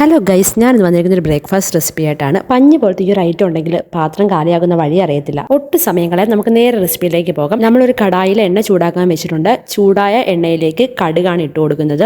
Hello guys ഞാൻ ഇന്ന് വന്നിരിക്കുന്ന ഒരു ബ്രേക്ക്ഫാസ്റ്റ് റെസിപ്പി ആയിട്ടാണ്. പഞ്ഞ് പോലത്തെ ഈ ഒരു ഐറ്റം ഉണ്ടെങ്കിൽ പാത്രം കാലിയാകുന്ന വഴി അറിയത്തില്ല. ഒട്ടും സമയങ്ങളെ നമുക്ക് നേരെ റെസിപ്പിയിലേക്ക് പോകാം. നമ്മളൊരു കടായിൽ എണ്ണ ചൂടാക്കാൻ വെച്ചിട്ടുണ്ട്. ചൂടായ എണ്ണയിലേക്ക് കടുകാണ് ഇട്ട് കൊടുക്കുന്നത്.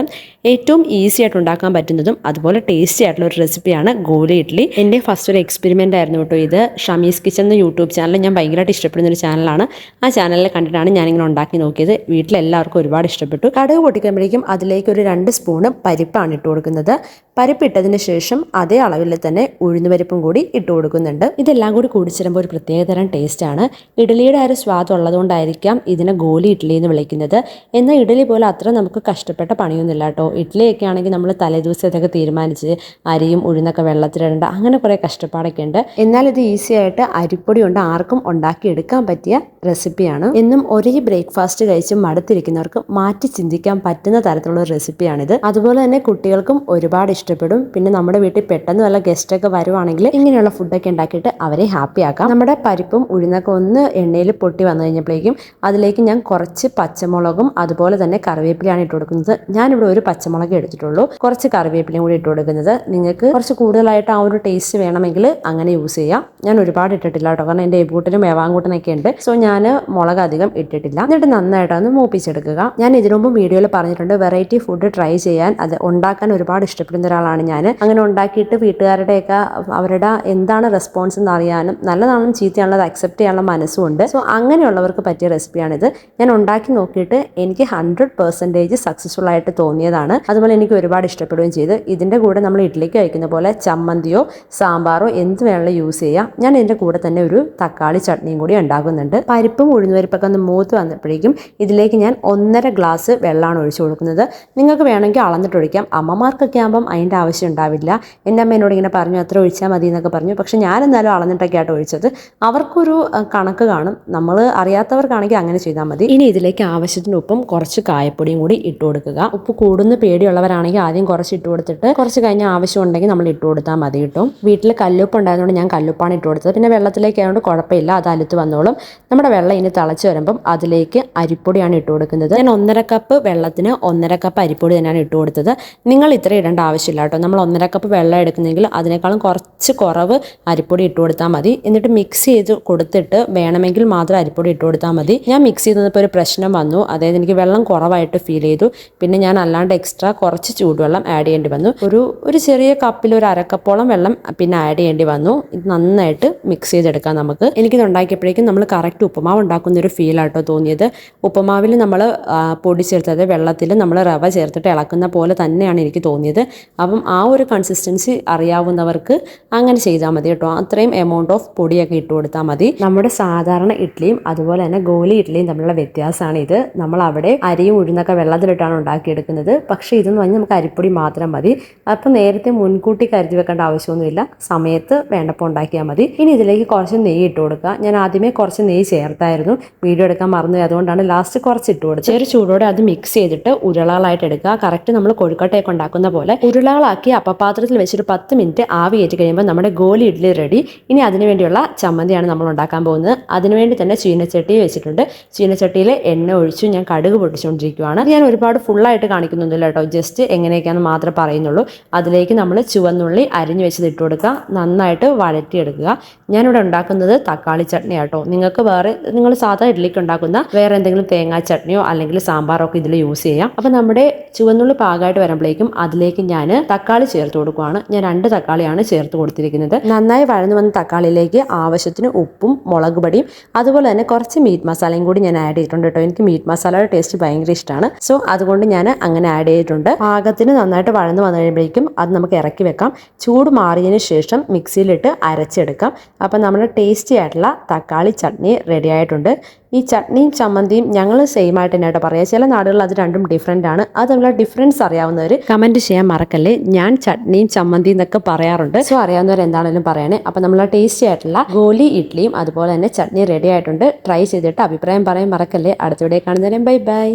ഏറ്റവും ഈസി ആയിട്ട് ഉണ്ടാക്കാൻ പറ്റുന്നതും അതുപോലെ ടേസ്റ്റി ആയിട്ടുള്ള ഒരു റെസിപ്പിയാണ് ഗോലി ഇഡ്ഡലി എന്റെ ഫസ്റ്റ് ഒരു എക്സ്പെരിമെന്റ് ആയിരുന്നു കേട്ടോ ഇത്. ഷമീസ് കിച്ചൻ എന്ന യൂട്യൂബ് ചാനൽ ഞാൻ ഭയങ്കരമായിട്ട് ഇഷ്ടപ്പെടുന്ന ഒരു ചാനലാണ് ആ ചാനലിൽ കണ്ടിട്ടാണ് ഞാനിങ്ങനെ ഉണ്ടാക്കി നോക്കിയത്. വീട്ടിലെല്ലാവർക്കും ഒരുപാട് ഇഷ്ടപ്പെട്ടു. കടുക് പൊട്ടിക്കുമ്പോഴേക്കും അതിലേക്ക് ഒരു രണ്ട് സ്പൂണ് പരിപ്പാണ് ഇട്ട് കൊടുക്കുന്നത്. പരിപ്പ് ഇട്ടതിന് ശേഷം അതേ അളവിൽ തന്നെ ഉഴുന്നുപരിപ്പും കൂടി ഇട്ട് കൊടുക്കുന്നുണ്ട്. ഇതെല്ലാം കൂടി കൂടിച്ചിരുമ്പോൾ ഒരു പ്രത്യേകതരം ടേസ്റ്റാണ് ഇഡ്ഡലിയുടെ ആ ഒരു സ്വാദ് ഉള്ളതുകൊണ്ടായിരിക്കാം ഇതിനെ ഗോലി ഇഡ്ഡലി എന്ന് വിളിക്കുന്നത്. എന്നാൽ ഇഡ്ഡലി പോലെ അത്ര നമുക്ക് കഷ്ടപ്പെട്ട പണിയൊന്നുമില്ല കേട്ടോ. ഇഡ്ഡലിയൊക്കെ ആണെങ്കിൽ നമ്മൾ തലേദിവസം ഇതൊക്കെ തീരുമാനിച്ച് അരിയും ഉഴുന്നൊക്കെ വെള്ളത്തിലിടേണ്ട അങ്ങനെ കുറേ കഷ്ടപ്പാടൊക്കെ ഉണ്ട്. എന്നാൽ ഇത് ഈസി ആയിട്ട് അരിപ്പൊടി കൊണ്ട് ആർക്കും ഉണ്ടാക്കിയെടുക്കാൻ പറ്റിയ റെസിപ്പിയാണ് എന്നും ഒരേ ബ്രേക്ക്ഫാസ്റ്റ് കഴിച്ച് മടുത്തിരിക്കുന്നവർക്ക് മാറ്റി ചിന്തിക്കാൻ പറ്റുന്ന തരത്തിലുള്ള റെസിപ്പിയാണിത് അതുപോലെ തന്നെ കുട്ടികൾക്കും ഒരുപാട് ഇഷ്ടപ്പെടും. പിന്നെ നമ്മുടെ വീട്ടിൽ പെട്ടെന്ന് വല്ല ഗസ്റ്റ് ഒക്കെ വരുവാണെങ്കിൽ ഇങ്ങനെയുള്ള ഫുഡൊക്കെ ഉണ്ടാക്കിയിട്ട് അവരെ ഹാപ്പി ആക്കാം നമ്മുടെ പരിപ്പും ഉഴുന്നൊക്കെ ഒന്ന് എണ്ണയിൽ പൊട്ടി വന്നു കഴിഞ്ഞപ്പോഴേക്കും അതിലേക്ക് ഞാൻ കുറച്ച് പച്ചമുളകും അതുപോലെ തന്നെ കറിവേപ്പിലയാണ് ഇട്ട് കൊടുക്കുന്നത്. ഞാനിവിടെ ഒരു പച്ചമുളക് എടുത്തിട്ടുള്ളൂ. കുറച്ച് കറിവേപ്പിലയും കൂടി ഇട്ട് കൊടുക്കുന്നത്. നിങ്ങൾക്ക് കുറച്ച് കൂടുതലായിട്ട് ആ ഒരു ടേസ്റ്റ് വേണമെങ്കിൽ അങ്ങനെ യൂസ് ചെയ്യാം. ഞാൻ ഒരുപാട് ഇട്ടിട്ടില്ല കേട്ടോ. കാരണം എന്റെ എബൂട്ടിനും വേവാങ്കൂട്ടനൊക്കെ ഉണ്ട്. സോ ഞാൻ മുളക് അധികം ഇട്ടിട്ടില്ല. എന്നിട്ട് നന്നായിട്ട് ഒന്ന് മൂപ്പിച്ചെടുക്കുക. ഞാൻ ഇതിനു മുമ്പ് വീഡിയോയിൽ പറഞ്ഞിട്ടുണ്ട് വെറൈറ്റി ഫുഡ് ട്രൈ ചെയ്യാൻ. അത് ഉണ്ടാക്കാൻ ഒരുപാട് ഇഷ്ടപ്പെടുന്ന ഒരാളാണ് ഞാൻ. അങ്ങനെ ഉണ്ടാക്കിയിട്ട് വീട്ടുകാരുടെയൊക്കെ അവരുടെ എന്താണ് റെസ്പോൺസ് എന്ന് അറിയാനും നല്ലതാണെന്നും ചീത്തയാണുള്ളത് അക്സെപ്റ്റ് ചെയ്യാനുള്ള മനസ്സുമുണ്ട്. സോ അങ്ങനെയുള്ളവർക്ക് പറ്റിയ റെസിപ്പിയാണിത് ഞാൻ ഉണ്ടാക്കി നോക്കിയിട്ട് എനിക്ക് ഹൺഡ്രഡ് പെർസെന്റേജ് സക്സസ്ഫുൾ ആയിട്ട് തോന്നിയതാണ്. അതുപോലെ എനിക്ക് ഒരുപാട് ഇഷ്ടപ്പെടുകയും ചെയ്തു. ഇതിന്റെ കൂടെ നമ്മൾ ഇഡ്ഡലിക്ക് കഴിക്കുന്ന പോലെ ചമ്മന്തിയോ സാമ്പാറോ എന്ത് വേണമെങ്കിലും യൂസ് ചെയ്യാം. ഞാൻ ഇതിന്റെ കൂടെ തന്നെ ഒരു തക്കാളി ചട്നിയും കൂടി ഉണ്ടാക്കുന്നുണ്ട്. പരിപ്പും ഉഴുന്നുപരിപ്പൊക്കെ ഒന്ന് മൂത്ത് വന്നപ്പോഴേക്കും ഇതിലേക്ക് ഞാൻ ഒന്നര ഗ്ലാസ് വെള്ളമാണ് ഒഴിച്ചു കൊടുക്കുന്നത്. നിങ്ങൾക്ക് വേണമെങ്കിൽ അളന്നിട്ട് ഒഴിക്കാം. അമ്മമാർക്കൊക്കെ ആകുമ്പം അതിന്റെ ആവശ്യം ഉണ്ടാവില്ല. എന്റെ അമ്മ എന്നോട് ഇങ്ങനെ പറഞ്ഞു അത്ര ഒഴിച്ചാൽ മതി എന്നൊക്കെ പറഞ്ഞു. പക്ഷെ ഞാൻ എന്നാലും അളന്നിട്ടൊക്കെ ആയിട്ട് ഒഴിച്ചത്. അവർക്കൊരു കണക്ക് കാണും. നമ്മൾ അറിയാത്തവർക്കാണെങ്കിൽ അങ്ങനെ ചെയ്താൽ മതി. ഇനി ഇതിലേക്ക് ആവശ്യത്തിന് ഉപ്പും കുറച്ച് കായപ്പൊടിയും കൂടി ഇട്ട് കൊടുക്കുക. ഉപ്പ് കൂടുന്ന പേടിയുള്ളവരാണെങ്കിൽ ആദ്യം കുറച്ച് ഇട്ട് കൊടുത്തിട്ട് കുറച്ച് കഴിഞ്ഞ് ആവശ്യം ഉണ്ടെങ്കിൽ നമ്മൾ ഇട്ട് കൊടുത്താൽ മതി കിട്ടും. വീട്ടിൽ കല്ലുപ്പ് ഉണ്ടായതുകൊണ്ട് ഞാൻ കല്ലുപ്പാണ് ഇട്ട് കൊടുത്തത്. പിന്നെ വെള്ളത്തിലേക്ക് ആയതുകൊണ്ട് കുഴപ്പമില്ല അത് അലുത്ത് വന്നോളും. നമ്മുടെ വെള്ളം ഇനി തിളച്ച് വരുമ്പം അതിലേക്ക് അരിപ്പൊടിയാണ് ഇട്ട് കൊടുക്കുന്നത്. ഞാൻ ഒന്നര കപ്പ് വെള്ളത്തിന് ഒന്നര കപ്പ് അരിപ്പൊടി തന്നെയാണ് ഇട്ട് കൊടുത്തത്. നിങ്ങൾ ഇത്ര ഇടേണ്ട ആവശ്യമില്ല കേട്ടോ. നമ്മൾ ഒന്നര കപ്പ് വെള്ളം എടുക്കുന്നെങ്കിൽ അതിനേക്കാളും കുറച്ച് കുറവ് അരിപ്പൊടി ഇട്ട് കൊടുത്താൽ മതി. എന്നിട്ട് മിക്സ് ചെയ്ത് കൊടുത്തിട്ട് വേണമെങ്കിൽ മാത്രം അരിപ്പൊടി ഇട്ട് കൊടുത്താൽ മതി. ഞാൻ മിക്സ് ചെയ്തപ്പോൾ ഒരു പ്രശ്നം വന്നു. അതായത് എനിക്ക് വെള്ളം കുറവായിട്ട് ഫീൽ ചെയ്തു. പിന്നെ ഞാൻ അല്ലാണ്ട് എക്സ്ട്രാ കുറച്ച് ചൂടുവെള്ളം ആഡ് ചെയ്യേണ്ടി വന്നു. ഒരു ഒരു ചെറിയ കപ്പിൽ ഒരു അരക്കപ്പോളം വെള്ളം പിന്നെ ആഡ് ചെയ്യേണ്ടി വന്നു. ഇത് നന്നായിട്ട് മിക്സ് ചെയ്തെടുക്കാം നമുക്ക്. എനിക്കിത് ഉണ്ടാക്കിയപ്പോഴേക്കും നമ്മൾ കറക്റ്റ് ഉപ്പുമാവ് ഉണ്ടാക്കുന്ന ഒരു ഫീൽ ആട്ടോ തോന്നിയത്. ഉപ്പുമാവിൽ നമ്മൾ പൊടി ചേർത്തത് വെള്ളത്തിൽ നമ്മൾ റവ ചേർത്തിട്ട് ഇളക്കുന്ന പോലെ തന്നെയാണ് എനിക്ക് തോന്നിയത്. അപ്പം ആ ഒരു കൺസിസ്റ്റൻസി അറിയാവുന്നവർക്ക് അങ്ങനെ ചെയ്താൽ മതി കേട്ടോ. അത്രയും എമൗണ്ട് ഓഫ് പൊടിയൊക്കെ ഇട്ട് കൊടുത്താൽ മതി. നമ്മുടെ സാധാരണ ഇഡ്ഡലിയും അതുപോലെ തന്നെ ഗോലി ഇഡ്ഡലിയും തമ്മിലുള്ള വ്യത്യാസമാണ് ഇത്. നമ്മൾ അവിടെ അരിയും ഉഴുന്നൊക്കെ വെള്ളത്തിലിട്ടാണ് ഉണ്ടാക്കിയെടുക്കുന്നത്. പക്ഷേ ഇതെന്ന് പറഞ്ഞാൽ നമുക്ക് അരിപ്പൊടി മാത്രം മതി. അപ്പം നേരത്തെ മുൻകൂട്ടി കരുതി വെക്കേണ്ട ആവശ്യമൊന്നുമില്ല. സമയത്ത് വേണ്ടപ്പോൾ ഉണ്ടാക്കിയാൽ മതി. ഇനി ഇതിലേക്ക് കുറച്ച് നെയ്യ് ഇട്ട് കൊടുക്കുക. ഞാൻ ആദ്യമേ കുറച്ച് നെയ്യ് ചേർത്തായിരുന്നു. വീഡിയോ എടുക്കാൻ മറന്നു അതുകൊണ്ടാണ് ലാസ്റ്റ് കുറച്ച് ഇട്ട് കൊടുത്തത്. ചെറു ചൂടോടെ അത് മിക്സ് ചെയ്തിട്ട് ഉരുളകളായിട്ട് എടുക്കുക. കറക്റ്റ് നമ്മൾ കൊഴുക്കട്ടയൊക്കെ ഉണ്ടാക്കുന്ന പോലെ ഉരുളകളാക്കി അപ്പപാത്രത്തിൽ വെച്ചൊരു പത്ത് മിനിറ്റ് ആവി കയറ്റി കഴിയുമ്പോൾ നമ്മുടെ ഗോലി ഇഡ്ഡലി റെഡി ഇനി അതിനുവേണ്ടിയുള്ള ചമ്മന്തിയാണ് നമ്മൾ ഉണ്ടാക്കാൻ പോകുന്നത്. അതിനുവേണ്ടി തന്നെ ചീനച്ചട്ടി വെച്ചിട്ടുണ്ട്. ചീനച്ചട്ടിയിൽ എണ്ണ ഒഴിച്ചു ഞാൻ കടുക് പൊട്ടിച്ചുകൊണ്ടിരിക്കുകയാണ് ഞാൻ ഒരുപാട് ഫുള്ളായിട്ട് കാണിക്കുന്നൊന്നുമില്ല കേട്ടോ. ജസ്റ്റ് എങ്ങനെയൊക്കെയാണെന്ന് മാത്രമേ പറയുന്നുള്ളൂ. അതിലേക്ക് നമ്മൾ ചുവന്നുള്ളി അരിഞ്ഞു വെച്ചത് ഇട്ട് കൊടുക്കുക. നന്നായിട്ട് വഴറ്റിയെടുക്കുക. ഞാനിവിടെ ഉണ്ടാക്കുന്നത് തക്കാളി ചട്നി ആട്ടോ നിങ്ങൾക്ക് വേറെ നിങ്ങൾ സാധാ ഇഡ്ഡലിക്ക് ഉണ്ടാക്കുന്ന വേറെ എന്തെങ്കിലും തേങ്ങാ ചട്നിയോ അല്ലെങ്കിൽ സാമ്പാറോ ഒക്കെ ഇതിൽ യൂസ് ചെയ്യാം. അപ്പോൾ നമ്മുടെ ചുവന്നുള്ളി പാകമായിട്ട് വരുമ്പോഴേക്കും അതിലേക്ക് ഞാൻ തക്കാളി ചേർത്ത് കൊടുക്കുകയാണ് ഞാൻ രണ്ട് തക്കാളിയാണ് ചേർത്ത് കൊടുത്തിരിക്കുന്നത്. നന്നായി വഴന്നു വന്ന തക്കാളിയിലേക്ക് ആവശ്യത്തിന് ഉപ്പും മുളക് പൊടിയും അതുപോലെ തന്നെ കുറച്ച് മീറ്റ് മസാലയും കൂടി ഞാൻ ആഡ് ചെയ്തിട്ടുണ്ട് കേട്ടോ. എനിക്ക് മീറ്റ് മസാലയുടെ ടേസ്റ്റ് ഭയങ്കര ഇഷ്ടമാണ് സോ അതുകൊണ്ട് ഞാൻ അങ്ങനെ ആഡ് ചെയ്തിട്ടുണ്ട്. പാകത്തിന് നന്നായിട്ട് വഴന്നു വന്നു കഴിയുമ്പോഴേക്കും അത് നമുക്ക് ഇറക്കി വെക്കാം. ചൂട് മാറിയതിന് ശേഷം മിക്സിയിലിട്ട് അരച്ചെടുക്കാം. അപ്പം നമ്മുടെ ടേസ്റ്റി ആയിട്ടുള്ള തക്കാളി ചട്നി റെഡി ആയിട്ടുണ്ട്. ഈ ചട്നിയും ചമ്മന്തിയും ഞങ്ങൾ സെയിം ആയിട്ട് തന്നെയായിട്ട് പറയുക പറയാം. ചില നാടുകളിൽ അത് രണ്ടും ഡിഫറെന്റ് ആണ്. അത് നമ്മൾ ഡിഫറൻസ് അറിയാവുന്നവർ കമന്റ് ചെയ്യാൻ മറക്കല്ലേ? ഞാൻ ചട്നിയും ചമ്മന്തിയും എന്നൊക്കെ പറയാറുണ്ട്. സോ അറിയാവുന്നവർ എന്താണെങ്കിലും പറയണേ. അപ്പം നമ്മൾ ടേസ്റ്റി ആയിട്ടുള്ള ഗോലി ഇഡ്ഡലിയും അതുപോലെ തന്നെ ചട്നി റെഡി ആയിട്ടുണ്ട്. ട്രൈ ചെയ്തിട്ട് അഭിപ്രായം പറയാൻ മറക്കല്ലേ? അടുത്ത വീഡിയോ കാണുന്നവരെ ബൈ ബൈ